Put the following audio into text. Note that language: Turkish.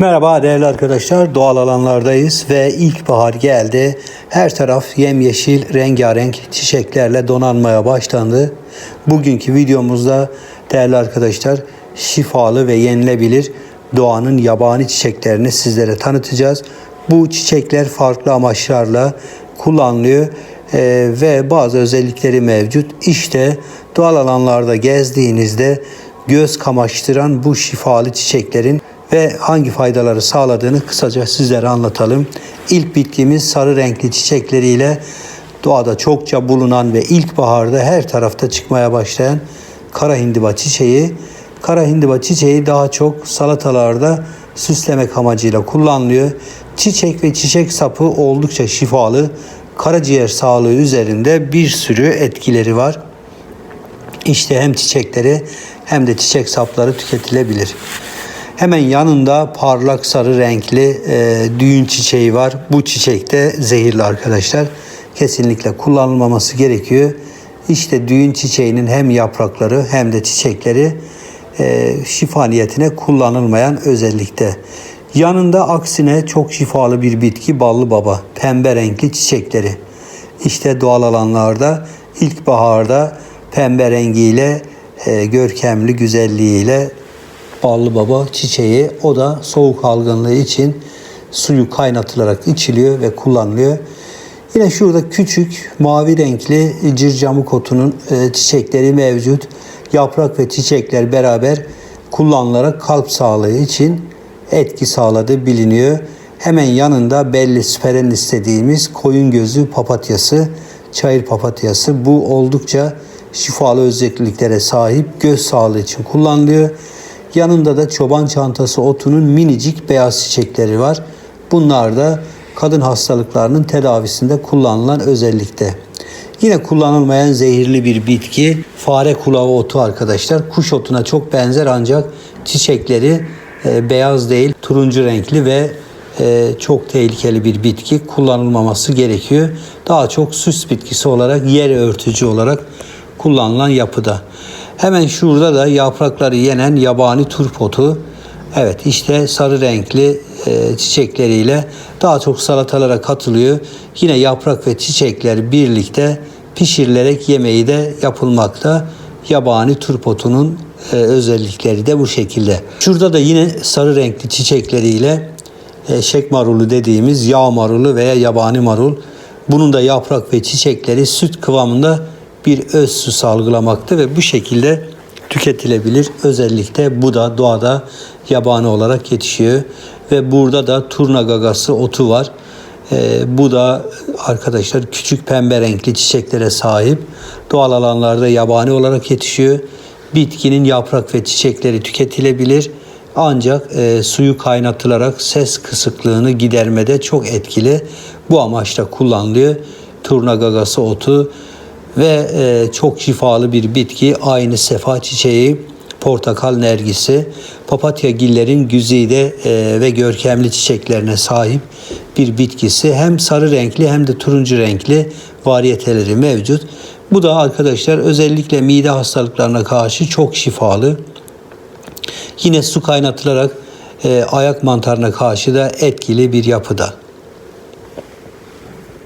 Merhaba değerli arkadaşlar. Doğal alanlardayız ve ilkbahar geldi. Her taraf yemyeşil, rengarenk çiçeklerle donanmaya başlandı. Bugünkü videomuzda değerli arkadaşlar şifalı ve yenilebilir doğanın yabani çiçeklerini sizlere tanıtacağız. Bu çiçekler farklı amaçlarla kullanılıyor eee, ve bazı özellikleri mevcut. İşte doğal alanlarda gezdiğinizde göz kamaştıran bu şifalı çiçeklerin ve hangi faydaları sağladığını kısaca sizlere anlatalım. İlk bitkimiz sarı renkli çiçekleriyle doğada çokça bulunan ve ilkbaharda her tarafta çıkmaya başlayan kara hindiba çiçeği. Kara hindiba çiçeği daha çok salatalarda süslemek amacıyla kullanılıyor. Çiçek ve çiçek sapı oldukça şifalı. Karaciğer sağlığı üzerinde bir sürü etkileri var. İşte hem çiçekleri hem de çiçek sapları tüketilebilir. Hemen yanında parlak sarı renkli e, düğün çiçeği var. Bu çiçek de zehirli arkadaşlar. Kesinlikle kullanılmaması gerekiyor. İşte düğün çiçeğinin hem yaprakları hem de çiçekleri e, şifa niyetine kullanılmayan özellikte. Yanında aksine çok şifalı bir bitki ballı baba. Pembe renkli çiçekleri. İşte doğal alanlarda ilkbaharda pembe rengiyle e, görkemli güzelliğiyle ballı baba çiçeği o da soğuk algınlığı için suyu kaynatılarak içiliyor ve kullanılıyor. Yine şurada küçük mavi renkli circamık otunun e, çiçekleri mevcut. Yaprak ve çiçekler beraber kullanılarak kalp sağlığı için etki sağladığı biliniyor. Hemen yanında belli speren istediğimiz koyun gözü papatyası, çayır papatyası. Bu oldukça şifalı özelliklere sahip göz sağlığı için kullanılıyor. Yanında da çoban çantası otunun minicik beyaz çiçekleri var. Bunlar da kadın hastalıklarının tedavisinde kullanılan özellikte. Yine kullanılmayan zehirli bir bitki fare kulağı otu arkadaşlar. Kuş otuna çok benzer ancak çiçekleri e, beyaz değil turuncu renkli ve e, çok tehlikeli bir bitki kullanılmaması gerekiyor. Daha çok süs bitkisi olarak yer örtücü olarak kullanılan yapıda. Hemen şurada da yaprakları yenen yabani turp otu. Evet işte sarı renkli e, çiçekleriyle daha çok salatalara katılıyor. Yine yaprak ve çiçekler birlikte pişirilerek yemeği de yapılmakta. Yabani turp otunun e, özellikleri de bu şekilde. Şurada da yine sarı renkli çiçekleriyle eşek marulu dediğimiz yağ marulu veya yabani marul. Bunun da yaprak ve çiçekleri süt kıvamında bir öz su salgılamakta ve bu şekilde tüketilebilir. Özellikle bu da doğada yabani olarak yetişiyor ve burada da turna gagası otu var. Ee, bu da arkadaşlar küçük pembe renkli çiçeklere sahip. Doğal alanlarda yabani olarak yetişiyor. Bitkinin yaprak ve çiçekleri tüketilebilir. Ancak e, suyu kaynatılarak ses kısıklığını gidermede çok etkili. Bu amaçla kullanılıyor. Turna gagası otu ve e, çok şifalı bir bitki. Aynı sefa çiçeği, portakal nergisi, papatya gillerin güzide e, ve görkemli çiçeklerine sahip bir bitkisi. Hem sarı renkli hem de turuncu renkli variyeteleri mevcut. Bu da arkadaşlar özellikle mide hastalıklarına karşı çok şifalı. Yine su kaynatılarak e, ayak mantarına karşı da etkili bir yapıda.